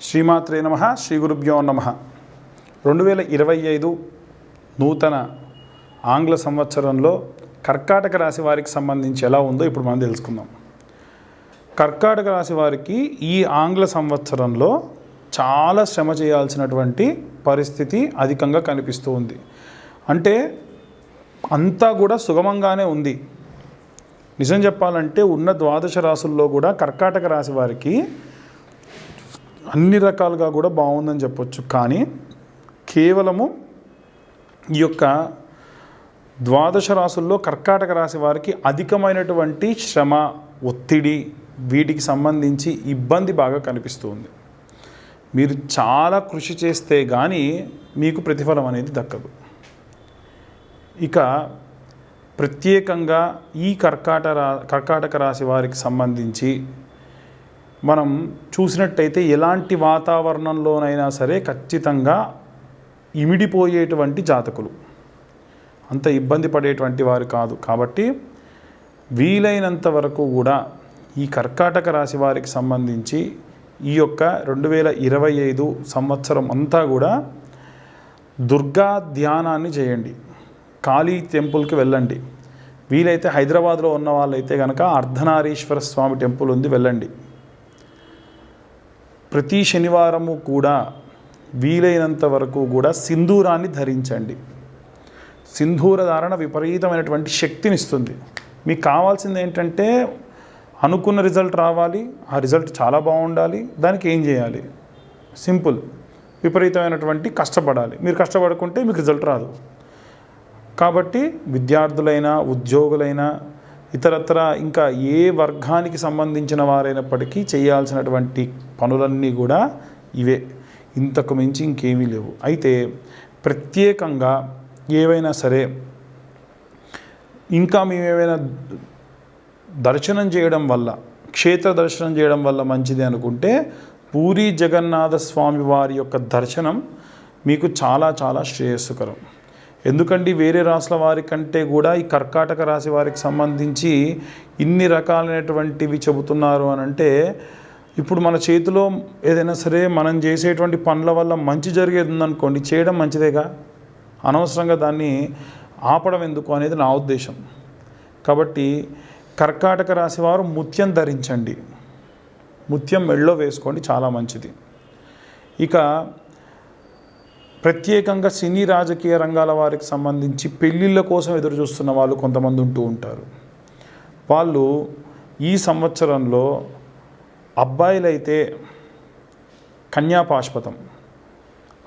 శ్రీమాత్రే నమ శ్రీ గురుభ్యో నమ. రెండు వేల ఇరవై ఐదు నూతన ఆంగ్ల సంవత్సరంలో కర్కాటక రాశి వారికి సంబంధించి ఎలా ఉందో ఇప్పుడు మనం తెలుసుకుందాం. కర్కాటక రాశి వారికి ఈ ఆంగ్ల సంవత్సరంలో చాలా శ్రమ చేయాల్సినటువంటి పరిస్థితి అధికంగా కనిపిస్తూ ఉంది. అంటే అంతా కూడా సుగమంగానే ఉంది. నిజం చెప్పాలంటే ఉన్న ద్వాదశ రాసుల్లో కూడా కర్కాటక రాశి వారికి అన్ని రకాలుగా కూడా బాగుందని చెప్పొచ్చు. కానీ కేవలము ఈ యొక్క ద్వాదశ రాసుల్లో కర్కాటక రాశి వారికి అధికమైనటువంటి శ్రమ ఒత్తిడి వీటికి సంబంధించి ఇబ్బంది బాగా కనిపిస్తుంది. మీరు చాలా కృషి చేస్తే కానీ మీకు ప్రతిఫలం అనేది దక్కదు. ఇక ప్రత్యేకంగా ఈ కర్కాట రా కర్కాటక రాశి వారికి సంబంధించి మనం చూసినట్టయితే ఎలాంటి వాతావరణంలోనైనా సరే ఖచ్చితంగా ఇమిడిపోయేటువంటి జాతకులు. అంత ఇబ్బంది పడేటువంటి వారు కాదు. కాబట్టి వీలైనంత వరకు కూడా ఈ కర్కాటక రాశి వారికి సంబంధించి ఈ యొక్క రెండు వేల ఇరవై ఐదు సంవత్సరం అంతా కూడా దుర్గా ధ్యానాన్ని చేయండి. కాళీ టెంపుల్కి వెళ్ళండి. వీలైతే హైదరాబాద్లో ఉన్న వాళ్ళైతే కనుక అర్ధనారీశ్వర స్వామి టెంపుల్ ఉంది వెళ్ళండి. ప్రతి శనివారము కూడా వీలైనంత వరకు కూడా సింధూరాన్ని ధరించండి. సింధూర ధారణ విపరీతమైనటువంటి శక్తినిస్తుంది. మీకు కావాల్సింది ఏంటంటే అనుకున్న రిజల్ట్ రావాలి ఆ రిజల్ట్ చాలా బాగుండాలి దానికి ఏం చేయాలి? సింపుల్. విపరీతమైనటువంటి కష్టపడాలి. మీరు కష్టపడుకుంటే మీకు రిజల్ట్ రాదు. కాబట్టి విద్యార్థులైనా ఉద్యోగులైనా ఇతరత్ర ఇంకా ఏ వర్గానికి సంబంధించిన వారైనప్పటికీ చేయాల్సినటువంటి పనులన్నీ కూడా ఇవే. ఇంతకు మించి ఇంకేమీ లేవు. అయితే ప్రత్యేకంగా ఏవైనా సరే ఇంకా మేము దర్శనం చేయడం వల్ల క్షేత్ర దర్శనం చేయడం వల్ల మంచిది అనుకుంటే పూరి జగన్నాథ స్వామి వారి యొక్క దర్శనం మీకు చాలా చాలా శ్రేయస్సుకరం ఎందుకంటే వేరే రాసుల వారి కంటే కూడా ఈ కర్కాటక రాశి వారికి సంబంధించి ఇన్ని రకాలైనటువంటివి చెబుతున్నారు అని అంటే ఇప్పుడు మన చేతిలో ఏదైనా సరే మనం చేసేటువంటి పనుల వల్ల మంచి జరిగేది ఉందనుకోండి చేయడం మంచిదేగా? అనవసరంగా దాన్ని ఆపడం ఎందుకు అనేది నా ఉద్దేశం. కాబట్టి కర్కాటక రాశి వారు ముత్యం ధరించండి. ముత్యం మెళ్ళో వేసుకోండి చాలా మంచిది. ఇక ప్రత్యేకంగా సినీ రాజకీయ రంగాల వారికి సంబంధించి పెళ్ళిళ్ళ కోసం ఎదురు చూస్తున్న వాళ్ళు కొంతమంది ఉంటూ ఉంటారు. వాళ్ళు ఈ సంవత్సరంలో అబ్బాయిలైతే కన్యాపాష్పతం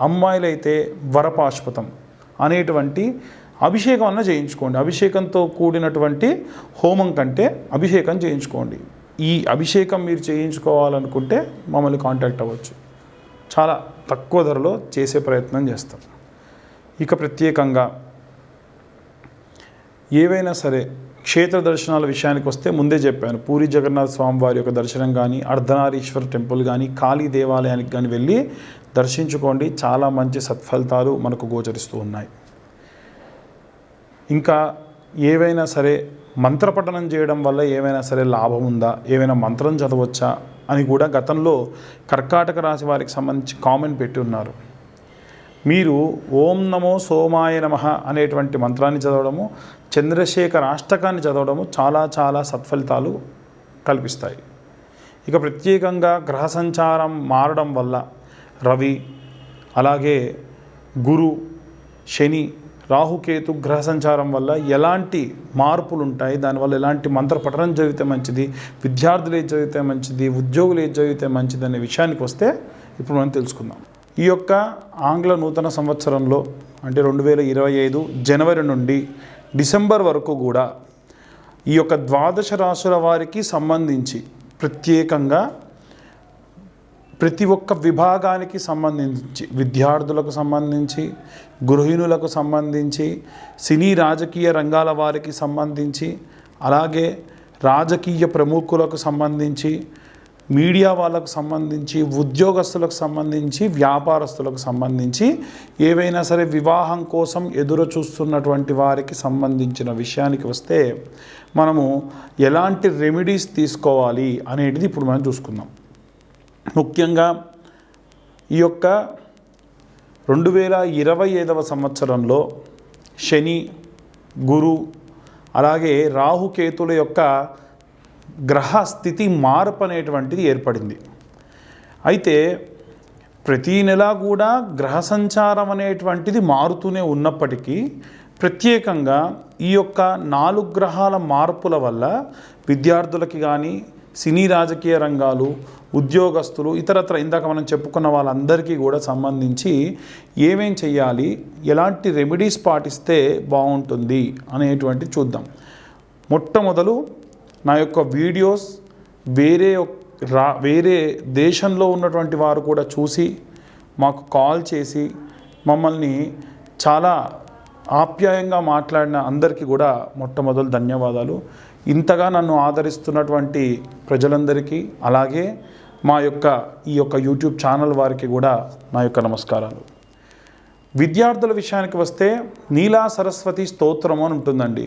అమ్మాయిలైతే వరపాష్పతం అనేటువంటి అభిషేకం అన్న చేయించుకోండి. అభిషేకంతో కూడినటువంటి హోమం కంటే అభిషేకం చేయించుకోండి. ఈ అభిషేకం మీరు చేయించుకోవాలనుకుంటే మమ్మల్ని కాంటాక్ట్ అవ్వచ్చు. చాలా తక్కువ ధరలో చేసే ప్రయత్నం చేస్తాం. ఇక ప్రత్యేకంగా ఏవైనా సరే క్షేత్ర దర్శనాల విషయానికి వస్తే ముందే చెప్పాను పూరి జగన్నాథ స్వామి వారి యొక్క దర్శనం కానీ అర్ధనారీశ్వర టెంపుల్ కానీ కాళీ దేవాలయానికి కానీ వెళ్ళి దర్శించుకోండి. చాలా మంచి సత్ఫలితాలు మనకు గోచరిస్తూ ఉన్నాయి. ఇంకా ఏవైనా సరే మంత్రపఠనం చేయడం వల్ల ఏమైనా సరే లాభం ఉందా? ఏమైనా మంత్రం చదవచ్చా? అని కూడా గతంలో కర్కాటక రాశి వారికి సంబంధించి కామెంట్ పెట్టి ఉన్నారు. మీరు ఓం నమో సోమాయ నమ అనేటువంటి మంత్రాన్ని చదవడము చంద్రశేఖర అష్టకాన్ని చదవడము చాలా చాలా సత్ఫలితాలు కల్పిస్తాయి. ఇక ప్రత్యేకంగా గ్రహ సంచారం మారడం వల్ల రవి అలాగే గురు శని రాహుకేతు గ్రహ సంచారం వల్ల ఎలాంటి మార్పులు ఉంటాయి దానివల్ల ఎలాంటి మంత్ర పఠనం చదివితే మంచిది? విద్యార్థులు ఏది చదివితే మంచిది? ఉద్యోగులు ఏది చదివితే మంచిది అనే విషయానికి వస్తే ఇప్పుడు మనం తెలుసుకుందాం. ఈ యొక్క ఆంగ్ల నూతన సంవత్సరంలో అంటే రెండు వేల ఇరవై ఐదు జనవరి నుండి డిసెంబర్ వరకు కూడా ఈ యొక్క ద్వాదశ రాశుల వారికి సంబంధించి ప్రత్యేకంగా ప్రతి ఒక్క విభాగానికి సంబంధించి విద్యార్థులకు సంబంధించి గృహిణులకు సంబంధించి సినీ రాజకీయ రంగాల వారికి సంబంధించి అలాగే రాజకీయ ప్రముఖులకు సంబంధించి మీడియా వాళ్ళకు సంబంధించి ఉద్యోగస్తులకు సంబంధించి వ్యాపారస్తులకు సంబంధించి ఏవైనా సరే వివాహం కోసం ఎదురు చూస్తున్నటువంటి వారికి సంబంధించిన విషయానికి వస్తే మనము ఎలాంటి రెమెడీస్ తీసుకోవాలి అనేటిది ఇప్పుడు మనం చూసుకుందాం. ముఖ్యంగా ఈ యొక్క రెండు వేల ఇరవై ఐదవ సంవత్సరంలో శని గురు అలాగే రాహుకేతుల యొక్క గ్రహ స్థితి మార్పు అనేటువంటిది ఏర్పడింది. అయితే ప్రతీ నెల కూడా గ్రహ సంచారం అనేటువంటిది మారుతూనే ఉన్నప్పటికీ ప్రత్యేకంగా ఈ యొక్క నాలుగు గ్రహాల మార్పుల వల్ల విద్యార్థులకి కానీ సినీ రాజకీయ రంగాలు ఉద్యోగస్తులు ఇతరత్ర ఇందాక మనం చెప్పుకున్న వాళ్ళందరికీ కూడా సంబంధించి ఏమేం చేయాలి ఎలాంటి రెమెడీస్ పాటిస్తే బాగుంటుంది అనేటువంటి చూద్దాం. మొట్టమొదలు నా యొక్క వీడియోస్ వేరే రా వేరే దేశంలో ఉన్నటువంటి వారు కూడా చూసి మాకు కాల్ చేసి మమ్మల్ని చాలా ఆప్యాయంగా మాట్లాడిన అందరికీ కూడా మొట్టమొదలు ధన్యవాదాలు. ఇంతగా నన్ను ఆదరిస్తున్నటువంటి ప్రజలందరికీ అలాగే మా యొక్క ఈ యొక్క యూట్యూబ్ ఛానల్ వారికి కూడా నా యొక్క నమస్కారాలు. విద్యార్థుల విషయానికి వస్తే నీలా సరస్వతి స్తోత్రం అని ఉంటుందండి.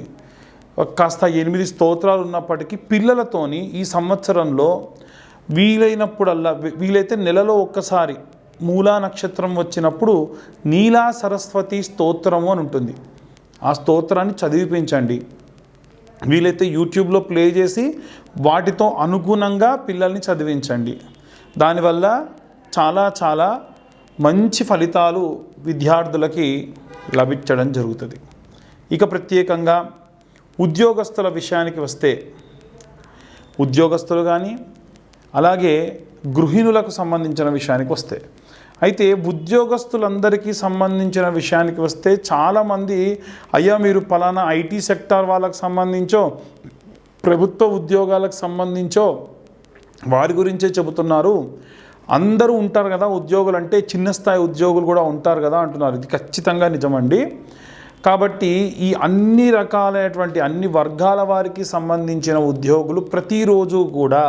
కాస్త ఎనిమిది స్తోత్రాలు ఉన్నప్పటికీ పిల్లలతోని ఈ సంవత్సరంలో వీలైనప్పుడల్లా వీలైతే నెలలో ఒక్కసారి మూలా నక్షత్రం వచ్చినప్పుడు నీలా సరస్వతి స్తోత్రము అని ఉంటుంది. ఆ స్తోత్రాన్ని చదివిపించండి. వీలైతే యూట్యూబ్లో ప్లే చేసి వాటితో అనుగుణంగా పిల్లల్ని చదివించండి. దానివల్ల చాలా చాలా మంచి ఫలితాలు విద్యార్థులకి లభించడం జరుగుతుంది. ఇక ప్రత్యేకంగా ఉద్యోగస్తుల విషయానికి వస్తే ఉద్యోగస్తులు కానీ అలాగే గృహిణులకు సంబంధించిన విషయానికి వస్తే అయితే ఉద్యోగస్తులందరికీ సంబంధించిన విషయానికి వస్తే చాలామంది అయ్యా మీరు పలానా ఐటీ సెక్టార్ వాళ్ళకి సంబంధించో ప్రభుత్వ ఉద్యోగాలకు సంబంధించో వారి గురించే చెబుతున్నారు. అందరూ ఉంటారు కదా ఉద్యోగులు అంటే చిన్న స్థాయి ఉద్యోగులు కూడా ఉంటారు కదా అంటున్నారు. ఇది ఖచ్చితంగా నిజమండి. కాబట్టి ఈ అన్ని రకాలైనటువంటి అన్ని వర్గాల వారికి సంబంధించిన ఉద్యోగులు ప్రతిరోజు కూడా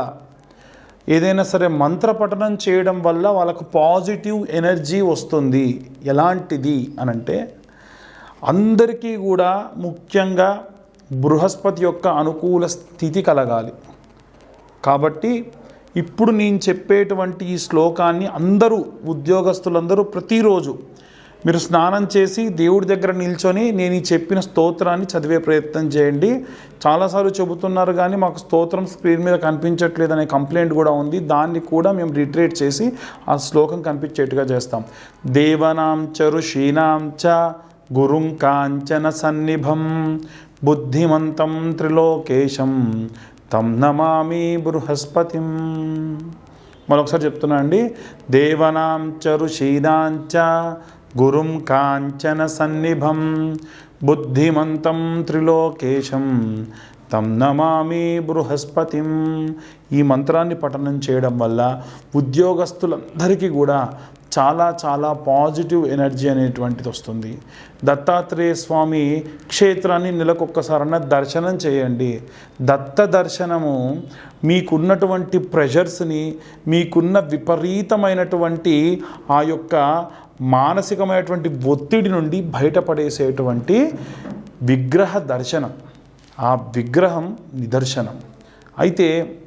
ఏదైనా సరే మంత్రపఠనం చేయడం వల్ల వాళ్ళకు పాజిటివ్ ఎనర్జీ వస్తుంది. ఎలాంటిది అనంటే అందరికీ కూడా ముఖ్యంగా బృహస్పతి యొక్క అనుకూల స్థితి కలగాలి. కాబట్టి ఇప్పుడు నేను చెప్పేటువంటి ఈ శ్లోకాన్ని అందరూ ఉద్యోగస్తులందరూ ప్రతిరోజు మీరు స్నానం చేసి దేవుడి దగ్గర నిల్చొని నేను ఈ చెప్పిన స్తోత్రాన్ని చదివే ప్రయత్నం చేయండి. చాలాసార్లు చెబుతున్నారు కానీ మాకు స్తోత్రం స్క్రీన్ మీద కనిపించట్లేదు అనే కంప్లైంట్ కూడా ఉంది. దాన్ని కూడా మేము రిట్రేట్ చేసి ఆ శ్లోకం కనిపించేట్టుగా చేస్తాం. దేవనాం చ ఋషీనాం చ గురుం కాంచన సన్నిభం బుద్ధిమంతం త్రిలోకేశం తం నమామి బృహస్పతిం. మరొకసారి చెప్తున్నా అండి. దేవనాం చ ఋషీనాం చ గురుం కాంచన సన్నిభం బుద్ధిమంతం త్రిలోకేశం తం నమామి బృహస్పతిం. ఈ మంత్రాన్ని పఠనం చేయడం వల్ల ఉద్యోగస్తులందరికీ కూడా చాలా చాలా పాజిటివ్ ఎనర్జీ అనేటువంటిది వస్తుంది. దత్తాత్రేయ స్వామి క్షేత్రాన్ని నెలకొక్కసారన్నా దర్శనం చేయండి. దత్త దర్శనము మీకున్నటువంటి ప్రెషర్స్ని మీకున్న విపరీతమైనటువంటి ఆ యొక్క మానసికమైనటువంటి ఒత్తిడి నుండి బయటపడేసేటువంటి విగ్రహ దర్శనం. ఆ విగ్రహం నిదర్శనం. అయితే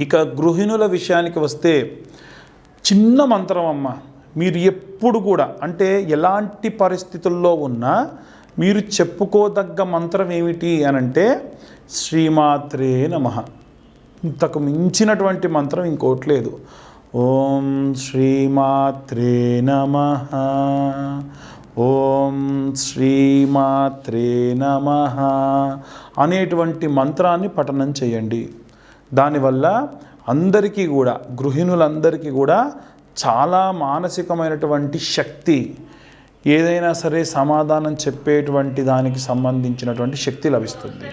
ఇక గృహిణుల విషయానికి వస్తే చిన్న మంత్రం అమ్మ మీరు ఎప్పుడు కూడా అంటే ఎలాంటి పరిస్థితుల్లో ఉన్నా మీరు చెప్పుకోదగ్గ మంత్రం ఏమిటి అని అంటే శ్రీమాత్రే నమ. ఇంతకు మించినటువంటి మంత్రం ఇంకోటి లేదు. ఓం శ్రీమాత్రే నమ. ఓం శ్రీమాత్రే నమ. అనేటువంటి మంత్రాన్ని పఠనం చేయండి. దానివల్ల అందరికీ కూడా గృహిణులందరికీ కూడా చాలా మానసికమైనటువంటి శక్తి ఏదైనా సరే సమాధానం చెప్పేటువంటి దానికి సంబంధించినటువంటి శక్తి లభిస్తుంది.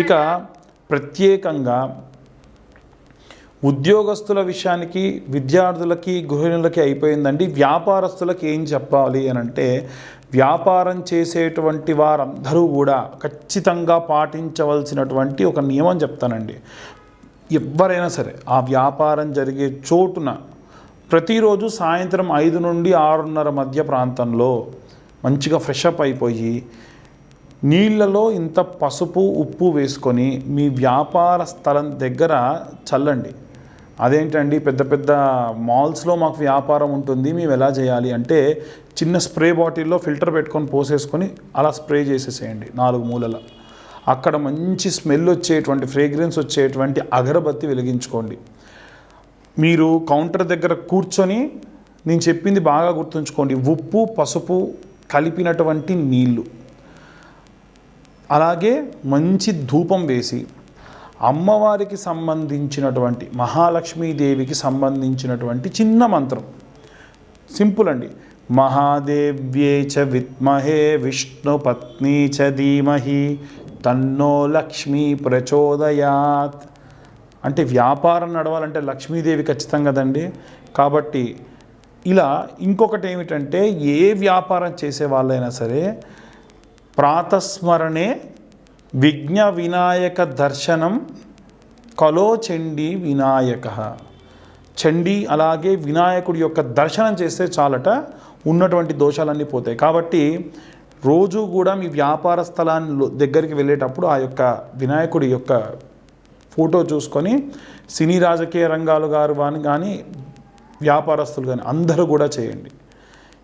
ఇక ప్రత్యేకంగా ఉద్యోగస్తుల విషయానికి విద్యార్థులకి గృహిణులకి అయిపోయిందండి. వ్యాపారస్తులకి ఏం చెప్పాలి అని అంటే వ్యాపారం చేసేటువంటి వారందరూ కూడా ఖచ్చితంగా పాటించవలసినటువంటి ఒక నియమం చెప్తానండి. ఎవరైనా సరే ఆ వ్యాపారం జరిగే చోటున ప్రతిరోజు సాయంత్రం ఐదు నుండి ఆరున్నర మధ్య ప్రాంతంలో మంచిగా ఫ్రెష్ అప్ అయిపోయి నీళ్ళలో ఇంత పసుపు ఉప్పు వేసుకొని మీ వ్యాపార స్థలం దగ్గర చల్లండి. అదేంటండి? పెద్ద పెద్ద మాల్స్లో మాకు వ్యాపారం ఉంటుంది. మేము ఎలా చేయాలి అంటే చిన్న స్ప్రే బాటిల్లో ఫిల్టర్ పెట్టుకొని పోసేసుకొని అలా స్ప్రే చేసేసేయండి నాలుగు మూలల. అక్కడ మంచి స్మెల్ వచ్చేటువంటి ఫ్రేగ్రెన్స్ వచ్చేటువంటి అగరబత్తి వెలిగించుకోండి. మీరు కౌంటర్ దగ్గర కూర్చొని నేను చెప్పింది బాగా గుర్తుంచుకోండి. ఉప్పు పసుపు కలిపినటువంటి నీళ్ళు. అలాగే మంచి ధూపం వేసి అమ్మవారికి సంబంధించినటువంటి మహాలక్ష్మీదేవికి సంబంధించినటువంటి చిన్న మంత్రం. సింపుల్ అండి. మహాదేవ్యే చ విద్మహే విష్ణు పత్ని చ ధీమహి తన్నో లక్ష్మీ ప్రచోదయాత్. అంటే వ్యాపారం నడవాలంటే లక్ష్మీదేవి ఖచ్చితంగా కదండి. కాబట్టి ఇలా ఇంకొకటి ఏమిటంటే ఏ వ్యాపారం చేసే వాళ్ళైనా సరే ప్రాతస్మరణే విఘ్న వినాయక దర్శనం కలో చండీ వినాయక. చండీ అలాగే వినాయకుడి యొక్క దర్శనం చేస్తే చాలట ఉన్నటువంటి దోషాలన్నీ పోతాయి. కాబట్టి రోజు కూడా మీ వ్యాపార స్థలాన్ని దగ్గరికి వెళ్ళేటప్పుడు ఆ యొక్క వినాయకుడి యొక్క ఫోటో చూసుకొని సినీ రాజకీయ రంగాలు గారు కానీ కానీ వ్యాపారస్తులు కానీ అందరూ కూడా చేయండి.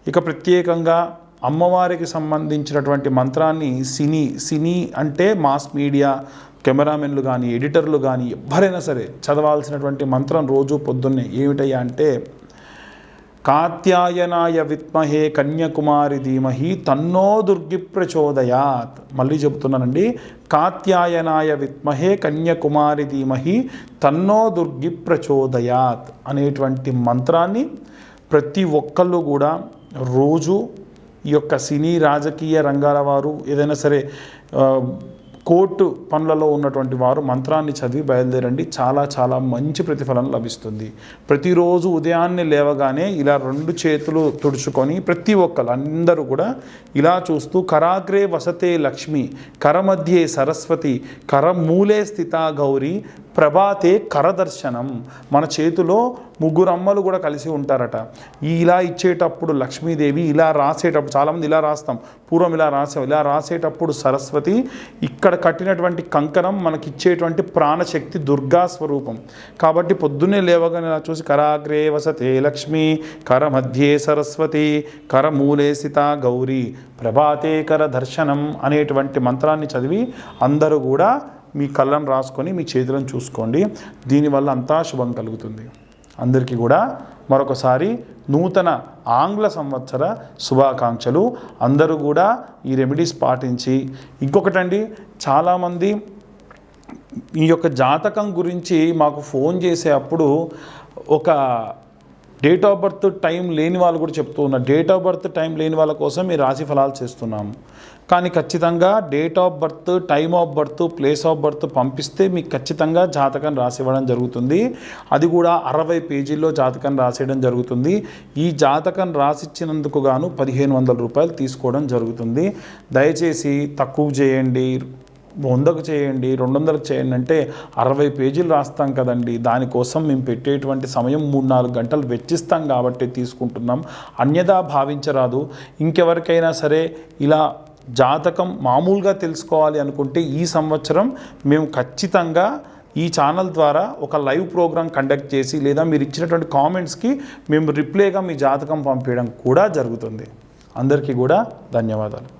ఇక ప్రత్యేకంగా అమ్మవారికి సంబంధించినటువంటి మంత్రాన్ని సినీ సినీ అంటే మాస్ మీడియా కెమెరామెన్లు కానీ ఎడిటర్లు కానీ ఎవరైనా సరే చదవాల్సినటువంటి మంత్రం రోజు పొద్దున్నే ఏమిటయ్యా అంటే కాత్యాయనాయ విత్మహే కన్యాకుమారి ధీమహి తన్నో దుర్గి ప్రచోదయాత్ మళ్ళీ చెబుతున్నానండి. కాత్యాయనాయ విత్మహే కన్యాకుమారి ధీమహి తన్నో దుర్గి ప్రచోదయాత్ అనేటువంటి మంత్రాన్ని ప్రతి ఒక్కళ్ళు కూడా రోజు ఈ యొక్క సినీ రాజకీయ రంగాల వారు ఏదైనా సరే కోర్టు పనులలో ఉన్నటువంటి వారు మంత్రాన్ని చదివి బయలుదేరండి. చాలా చాలా మంచి ప్రతిఫలం లభిస్తుంది. ప్రతిరోజు ఉదయాన్నే లేవగానే ఇలా రెండు చేతులు తుడుచుకొని ప్రతి ఒక్కరు అందరూ కూడా ఇలా చూస్తూ కరాగ్రే వసతే లక్ష్మి కరమధ్యే సరస్వతి కరమూలే స్థిత గౌరీ ప్రభాతే కరదర్శనం. మన చేతిలో ముగ్గురు అమ్మలు కూడా కలిసి ఉంటారట. ఇలా ఇచ్చేటప్పుడు లక్ష్మీదేవి ఇలా రాసేటప్పుడు చాలామంది ఇలా రాస్తాం. పూర్వం ఇలా రాసాం ఇలా రాసేటప్పుడు సరస్వతి ఇక్కడ కట్టినటువంటి కంకణం మనకి ఇచ్చేటువంటి ప్రాణశక్తి దుర్గా స్వరూపం. కాబట్టి పొద్దున్నే లేవగానే ఇలా చూసి కరాగ్రే వసతే లక్ష్మి కర మధ్యే సరస్వతి కర మూలే స్థిత గౌరీ ప్రభాతే కర దర్శనం అనేటువంటి మంత్రాన్ని చదివి అందరూ కూడా మీ కళ్ళను రాసుకొని మీ చేతులను చూసుకోండి. దీనివల్ల అంతా శుభం కలుగుతుంది. అందరికీ కూడా మరొకసారి నూతన ఆంగ్ల సంవత్సర శుభాకాంక్షలు. అందరూ కూడా ఈ రెమెడీస్ పాటించి ఇంకొకటండి చాలామంది ఈ యొక్క జాతకం గురించి మాకు ఫోన్ చేసే అప్పుడు ఒక డేట్ ఆఫ్ బర్త్ టైం లేని వాళ్ళు కూడా చెప్తూ ఉన్నారు. డేట్ ఆఫ్ బర్త్ టైం లేని వాళ్ళ కోసం ఈ రాశి ఫలాలు చేస్తున్నాము. కానీ ఖచ్చితంగా date of birth time of birth place of birth పంపిస్తే మీకు ఖచ్చితంగా జాతకం రాసివ్వడం జరుగుతుంది. అది కూడా అరవై పేజీల్లో జాతకం రాసేయడం జరుగుతుంది. ఈ జాతకం రాసిచ్చినందుకు గాను పదిహేను వందల రూపాయలు తీసుకోవడం జరుగుతుంది. దయచేసి తక్కువ చేయండి. వందకు చేయండి రెండు వందలకు చేయండి అంటే అరవై పేజీలు రాస్తాం కదండి. దానికోసం మేము పెట్టేటువంటి సమయం మూడు నాలుగు గంటలు వెచ్చిస్తాం కాబట్టి తీసుకుంటున్నాం. అన్యదా భావించరాదు. ఇంకెవరికైనా సరే ఇలా జాతకం మామూలుగా తెలుసుకోవాలి అనుకుంటే ఈ సంవత్సరం మేము ఖచ్చితంగా ఈ ఛానల్ ద్వారా ఒక లైవ్ ప్రోగ్రామ్ కండక్ట్ చేసి లేదా మీరు ఇచ్చినటువంటి కామెంట్స్కి మేము రిప్లైగా మీ జాతకం పంపించడం కూడా జరుగుతుంది. అందరికీ కూడా ధన్యవాదాలు.